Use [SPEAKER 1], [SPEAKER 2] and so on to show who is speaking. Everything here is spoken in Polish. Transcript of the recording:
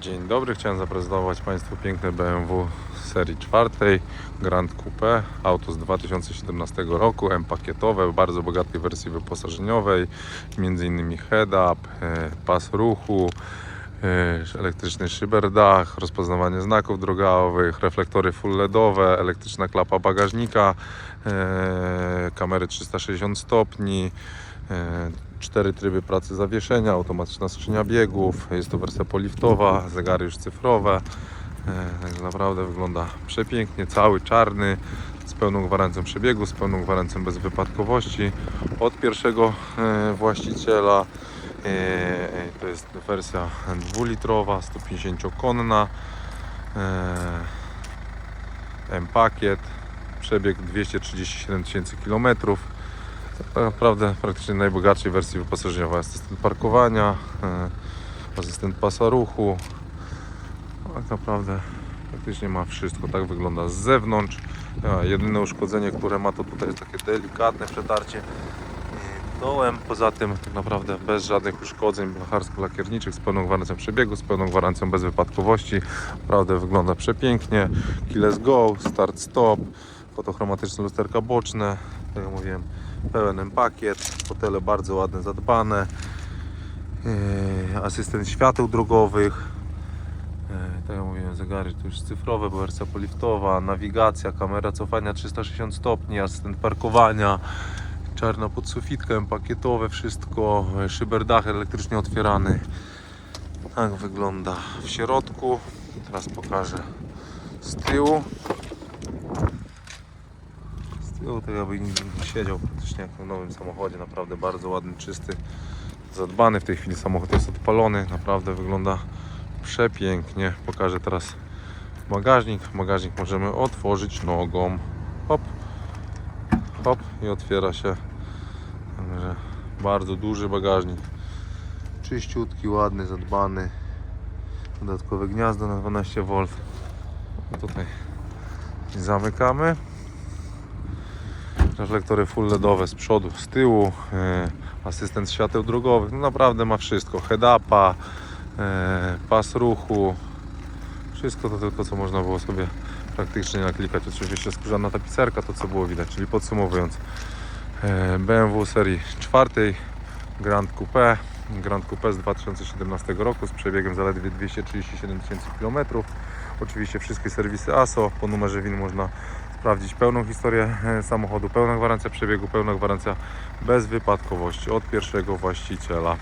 [SPEAKER 1] Dzień dobry, chciałem zaprezentować Państwu piękne BMW serii czwartej Grand Coupe, auto z 2017 roku, M pakietowe, w bardzo bogatej wersji wyposażeniowej, m.in. head-up, e, pas ruchu, e, elektryczny szyberdach, rozpoznawanie znaków drogowych, reflektory full LEDowe, elektryczna klapa bagażnika, e, kamery 360 stopni, cztery tryby pracy zawieszenia, automatyczna skrzynia biegów, jest to wersja poliftowa, zegary już cyfrowe. E, Także naprawdę wygląda przepięknie, cały czarny, z pełną gwarancją przebiegu, z pełną gwarancją bezwypadkowości od pierwszego e, właściciela. E, To jest wersja dwulitrowa, 150-konna. M-pakiet, przebieg 237 tysięcy kilometrów. Tak naprawdę praktycznie najbogatszej wersji wyposażeniowej. Asystent parkowania, e, asystent pasa ruchu. Tak naprawdę praktycznie ma wszystko. Tak wygląda z zewnątrz. A jedyne uszkodzenie, które ma to tutaj jest takie delikatne przetarcie e, dołem. Poza tym tak naprawdę bez żadnych uszkodzeń blacharsko-lakierniczych, z pełną gwarancją przebiegu, z pełną gwarancją bezwypadkowości. Naprawdę wygląda przepięknie. Keyless go, start stop, fotochromatyczne lusterka boczne, tak jak mówiłem, pełen pakiet, fotele bardzo ładne, zadbane, Yy, asystent świateł drogowych, Yy, tak jak mówiłem, zegary to już cyfrowe, wersja poliftowa, nawigacja, kamera cofania 360 stopni, asystent parkowania, czarna podsufitka, pakietowe wszystko, yy, szyberdach elektrycznie otwierany. Tak wygląda w środku. Teraz pokażę z tyłu. Tyłu tak jakby nigdy nie siedział praktycznie jak w nowym samochodzie. Naprawdę bardzo ładny, czysty, zadbany. W tej chwili samochód jest odpalony. Naprawdę wygląda przepięknie. Pokażę teraz bagażnik. Bagażnik możemy otworzyć nogą. Hop, hop i otwiera się. Także bardzo duży bagażnik. Czyściutki, ładny, zadbany. Dodatkowe gniazdo na 12V. Tutaj zamykamy. Reflektory full LEDowe z przodu, z tyłu, e, asystent świateł drogowych, no naprawdę ma wszystko, head-upa, e, pas ruchu, wszystko to tylko co można było sobie praktycznie naklikać. Oczywiście skórzana tapicerka, to co było widać, czyli podsumowując. E, BMW serii czwartej Grand Coupe, Grand Coupe z 2017 roku z przebiegiem zaledwie 237 tysięcy km. Oczywiście wszystkie serwisy ASO, po numerze WIN można sprawdzić pełną historię e, samochodu, pełna gwarancja przebiegu, pełna gwarancja bezwypadkowości od pierwszego właściciela.